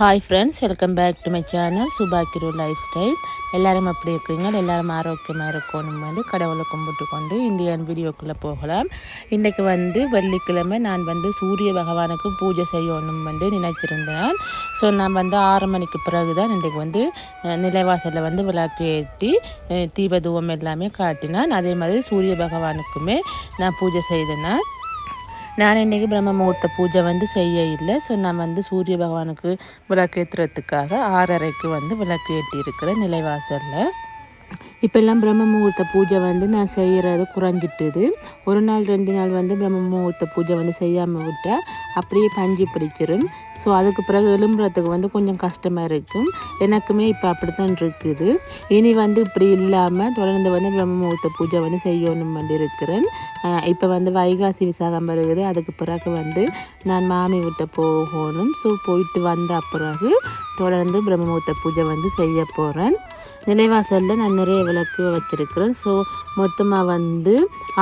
Hi friends welcome back to my channel சுபாக்கிரு lifestyle எல்லோரும் எப்படி இருக்கிறீங்க? எல்லாரும் ஆரோக்கியமாக இருக்கணும் வந்து கடவுளை கும்பிட்டு கொண்டு இந்தியன் வீடியோக்குள்ளே போகலாம். இன்றைக்கு வந்து வெள்ளிக்கிழமை நான் வந்து சூரிய பகவானுக்கு பூஜை செய்யணும் வந்து நினைச்சிருந்தேன். ஸோ நான் வந்து ஆறு மணிக்கு பிறகு தான் இன்றைக்கு வந்து நிலைவாசலில் வந்து விளக்கு ஏற்றி தீபதூபம் எல்லாமே காட்டினான். அதே மாதிரி சூரிய பகவானுக்குமே நான் பூஜை செய்தேன்னா நான் இன்றைக்கி பிரம்ம முகூர்த்த பூஜை வந்து செய்ய இல்லை. ஸோ நான் வந்து சூரிய பகவானுக்கு விளக்கேற்றுறதுக்காக ஆறரைக்கு வந்து விளக்கு ஏற்றியிருக்கிறேன் நிலைவாசலில். இப்போல்லாம் பிரம்ம முகூர்த்த பூஜை வந்து நான் செய்கிறது குறைஞ்சிட்டுது. ஒரு நாள் ரெண்டு நாள் வந்து பிரம்ம முகூர்த்த பூஜை வந்து செய்யாமல் விட்டால் அப்படியே பஞ்சு பிடிக்கிறேன் ஸோ அதுக்கு பிறகு எழும்புறதுக்கு வந்து கொஞ்சம் கஷ்டமாக இருக்கும். எனக்குமே இப்போ அப்படித்தான் இருக்குது. இனி வந்து இப்படி இல்லாமல் தொடர்ந்து வந்து பிரம்ம முகூர்த்த பூஜை வந்து செய்யணும் வந்து இருக்கிறேன். இப்போ வந்து வைகாசி விசாகம் வருகிறது அதுக்கு பிறகு வந்து நான் மாமி விட்ட போகணும். ஸோ போயிட்டு வந்த பிறகு தொடர்ந்து பிரம்ம முகூர்த்த பூஜை வந்து செய்ய போகிறேன் நிலைவாசலில் நான் நிறைய விளக்கு வச்சுருக்கிறேன் ஸோ மொத்தமாக வந்து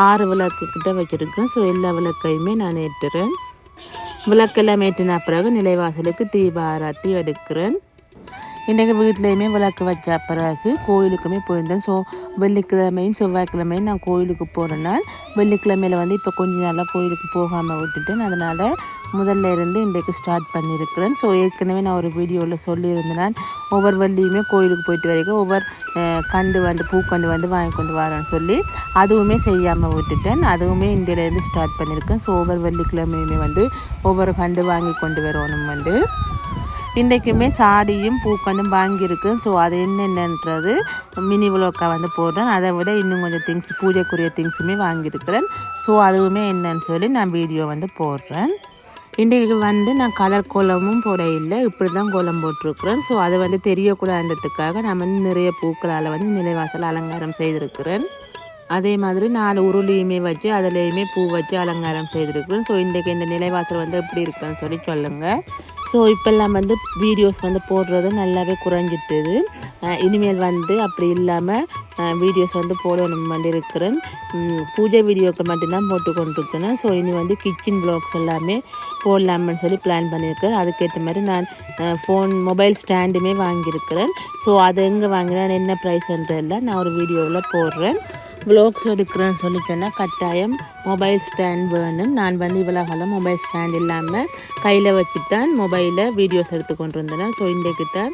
ஆறு விளக்கு கிட்ட வச்சுருக்கிறேன் ஸோ எல்லா விளக்கையுமே நான் ஏற்றுறேன். விளக்கெல்லாம் ஏற்றின பிறகு நிலைவாசலுக்கு தீபாராட்டி எடுக்கிறேன். இன்றைக்கு வீட்லேயுமே விளக்கு வச்ச பிறகு கோயிலுக்குமே போயிருந்தேன். ஸோ வெள்ளிக்கிழமையும் செவ்வாய்க்கிழமையும் நான் கோயிலுக்கு போகிறனால் வெள்ளிக்கிழமையில் வந்து இப்போ கொஞ்ச நாளாக கோயிலுக்கு போகாமல் விட்டுட்டேன். அதனால் முதல்ல இருந்து இன்றைக்கு ஸ்டார்ட் பண்ணியிருக்கிறேன் ஸோ ஏற்கனவே நான் ஒரு வீடியோவில் சொல்லியிருந்தேன். நான் ஒவ்வொரு வள்ளியுமே கோயிலுக்கு போயிட்டு வரைக்கும் ஒவ்வொரு கண்டு வந்து பூக்கண்டு வந்து வாங்கி கொண்டு வரேன்னு சொல்லி அதுவுமே செய்யாமல் விட்டுட்டேன். அதுவுமே இந்தியிலேருந்து ஸ்டார்ட் பண்ணியிருக்கேன் ஸோ ஒவ்வொரு வெள்ளிக்கிழமையுமே வந்து ஒவ்வொரு கண்டு வாங்கி கொண்டு வரணும் வந்து. இன்றைக்குமே சாடியும் பூக்கண்டும் வாங்கியிருக்கு ஸோ அது என்னென்னன்றது மினி விளக்கா வந்து போடுறேன். அதை விட இன்னும் கொஞ்சம் திங்ஸ் பூஜைக்குரிய திங்ஸுமே வாங்கியிருக்கிறேன். ஸோ அதுவுமே என்னன்னு சொல்லி நான் வீடியோ வந்து போடுறேன். இன்றைக்கு வந்து நான் கலர் கோலமும் போட இல்லை. இப்படி தான் கோலம் போட்டிருக்கிறேன். ஸோ அது வந்து தெரியக்கூடாதுன்றதுக்காக நான் வந்து நிறைய பூக்களால் வந்து நிலைவாசல் அலங்காரம் செய்திருக்கிறேன். அதே மாதிரி நாலு உருளியுமே வச்சு அதுலேயுமே பூ வச்சு அலங்காரம் செய்திருக்கிறேன் ஸோ இன்றைக்கு இந்த நிலைவாசல் வந்து எப்படி இருக்குன்னு சொல்லி சொல்லுங்கள் ஸோ இப்போல்லாம் வந்து வீடியோஸ் வந்து போடுறது நல்லாவே குறைஞ்சிட்டுது. இனிமேல் வந்து அப்படி இல்லாமல் வீடியோஸ் வந்து போடணும் வந்து இருக்கிறேன். பூஜை வீடியோக்கள் மட்டும்தான் போட்டு கொண்டிருக்கிறேன் ஸோ இனி வந்து கிச்சன் ப்ளாக்ஸ் எல்லாமே போடலாம்னு சொல்லி பிளான் பண்ணியிருக்கேன் அதுக்கேற்ற மாதிரி நான் ஃபோன் மொபைல் ஸ்டாண்டுமே வாங்கியிருக்கிறேன். ஸோ அது எங்கே வாங்கினேன் என்ன ப்ரைஸ்ன்றதெல்லாம் நான் ஒரு வீடியோவில் போடுறேன். விலாக்ஸ் எடுக்கிறேன்னு சொல்லி சொன்னால் கட்டாயம் மொபைல் ஸ்டாண்ட் வேணும். நான் வந்து இவ்வளோ காலம் மொபைல் ஸ்டாண்ட் இல்லாமல் கையில் வச்சு தான் மொபைலில் வீடியோஸ் எடுத்து கொண்டு இருந்தேன் ஸோ இன்றைக்கு தான்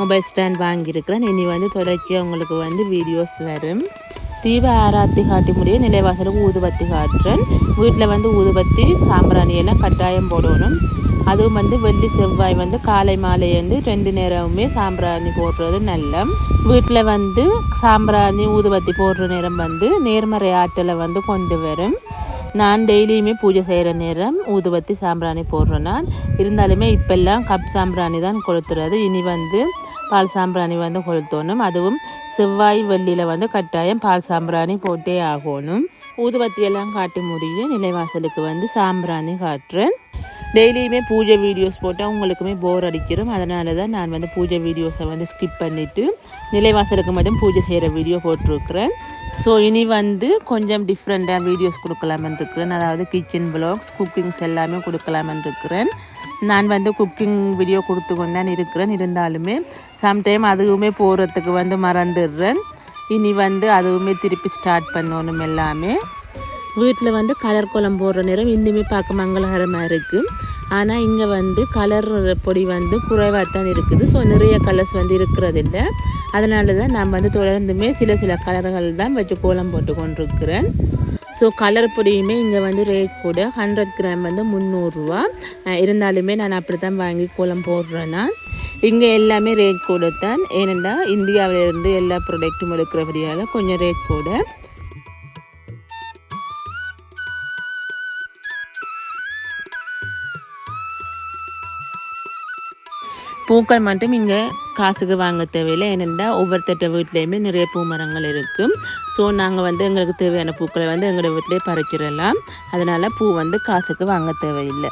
மொபைல் ஸ்டாண்ட் வாங்கியிருக்கிறேன். இனி வந்து தொடர்ச்சியாக உங்களுக்கு வந்து வீடியோஸ் வரும். தீப ஆராத்தி காட்டி முடிய நிலைவாசலுக்கு ஊதுபத்தி காட்டுறேன். வீட்டில் வந்து ஊதுபத்தி சாம்பிராணி எல்லாம் கட்டாயம் போடணும். அதுவும் வந்து வெள்ளி செவ்வாய் வந்து காலை மாலை வந்து ரெண்டு நேரமுமே சாம்பிராணி போடுறது நல்ல வீட்டில் வந்து சாம்பிராணி ஊதுபத்தி போடுற நேரம் வந்து நேர்மறை ஆற்றலை வந்து கொண்டு வரும். நான் டெய்லியுமே பூஜை செய்கிற நேரம் ஊதுபத்தி சாம்பிராணி போடுறேன் நான். இருந்தாலுமே இப்பெல்லாம் கப் சாம்பிராணி தான் கொளுத்துறது. இனி வந்து பால் சாம்பிராணி வந்து கொளுத்தணும். அதுவும் செவ்வாய் வெள்ளியில் வந்து கட்டாயம் பால் சாம்பிராணி போட்டே ஆகணும். ஊதுபத்தியெல்லாம் காட்டி முடியும். நிலைவாசலுக்கு வந்து சாம்பிராணி காட்டுறேன். டெய்லியுமே பூஜை வீடியோஸ் போட்டால் உங்களுக்குமே போர் அடிக்கிறோம் அதனால தான் நான் வந்து பூஜை வீடியோஸை வந்து ஸ்கிப் பண்ணிவிட்டு நிலைவாசலுக்கு மட்டும் பூஜை செய்கிற வீடியோ போட்டிருக்கிறேன். ஸோ இனி வந்து கொஞ்சம் டிஃப்ரெண்ட்டாக வீடியோஸ் கொடுக்கலாமன்னு இருக்கிறேன். அதாவது கிச்சன் பிளாக்ஸ் குக்கிங்ஸ் எல்லாமே கொடுக்கலாமன்னு இருக்கிறேன். நான் வந்து குக்கிங் வீடியோ கொடுத்து கொண்டு தான் இருக்கிறேன். இருந்தாலுமே சம்டைம் அதுவுமே போகிறதுக்கு வந்து மறந்துடுறேன். இனி வந்து அதுவுமே திருப்பி ஸ்டார்ட் பண்ணணும் எல்லாமே. வீட்டில் வந்து கலர் கோலம் போடுற நேரம் இன்னுமே பார்க்க மங்களகரமாக இருக்குது ஆனால் இங்கே வந்து கலர் பொடி வந்து குறைவாக தான் இருக்குது. ஸோ நிறைய கலர்ஸ் வந்து இருக்கிறது இல்லை அதனால தான் நான் வந்து தொடர்ந்துமே சில சில கலர்கள் தான் வச்சு கோலம் போட்டு கொண்டிருக்கிறேன். ஸோ கலர் பொடியுமே இங்கே வந்து ரேட் கூட ஹண்ட்ரட் கிராம் வந்து முந்நூறுரூவா இருந்தாலுமே நான் அப்படி தான் வாங்கி கோலம் போடுறேன்னா இங்கே எல்லாமே ரேட் கூட தான். ஏனென்றால் இந்தியாவிலேருந்து எல்லா ப்ராடக்ட்டும் எடுக்கிறபடியால் கொஞ்சம் ரேட் கூட. பூக்கள் மட்டும் இங்கே காசுக்கு வாங்க தேவையில்லை. ஏனென்றால் ஒவ்வொருத்தட்ட வீட்லேயுமே நிறைய பூ மரங்கள் இருக்கும். ஸோ நாங்கள் வந்து எங்களுக்கு தேவையான பூக்களை வந்து எங்களோட வீட்டிலே பறிக்கிறலாம். அதனால் பூ வந்து காசுக்கு வாங்க தேவையில்லை.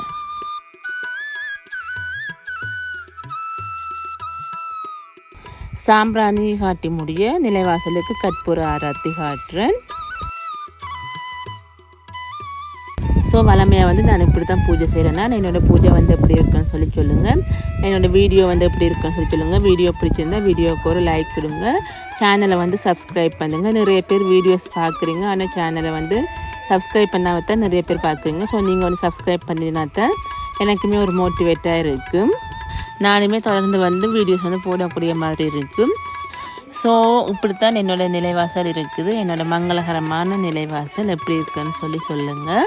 சாம்பிராணி காட்டி முடிய நிலைவாசலுக்கு கற்பூர ஆராத்தி காட்டுறேன். ஸோ வளமையாக வந்து நான் இப்படி தான் பூஜை செய்கிறேன்னா என்னோடய பூஜை வந்து எப்படி இருக்குன்னு சொல்லி சொல்லுங்கள் என்னோடய வீடியோ வந்து எப்படி இருக்குன்னு சொல்லி சொல்லுங்கள் வீடியோ பிடிச்சிருந்தா வீடியோவுக்கு ஒரு லைக் கொடுங்க. சேனலை வந்து சப்ஸ்கிரைப் பண்ணுங்கள் நிறைய பேர் வீடியோஸ் பார்க்குறீங்க. ஆனால் சேனலை வந்து சப்ஸ்கிரைப் பண்ணாமல் தான் நிறைய பேர் பார்க்குறீங்க. ஸோ நீங்கள் வந்து சப்ஸ்கிரைப் பண்ணினா தான் எனக்குமே ஒரு மோட்டிவேட்டாக இருக்கும். நானுமே தொடர்ந்து வந்து வீடியோஸ் வந்து போடக்கூடிய மாதிரி இருக்கும். ஸோ இப்படித்தான் என்னோட நிலைவாசல் இருக்குது. என்னோட மங்களகரமான நிலைவாசல் எப்படி இருக்குன்னு சொல்லி சொல்லுங்கள்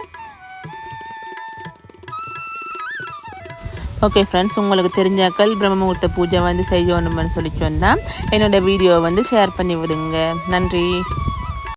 ஓகே ஃப்ரெண்ட்ஸ் உங்களுக்கு தெரிஞ்சாக்கள் பிரம்ம முகூர்த்த பூஜை வந்து செய்யணும்னு சொல்லி சொன்னால் என்னோட வீடியோவை வந்து ஷேர் பண்ணி விடுங்க நன்றி.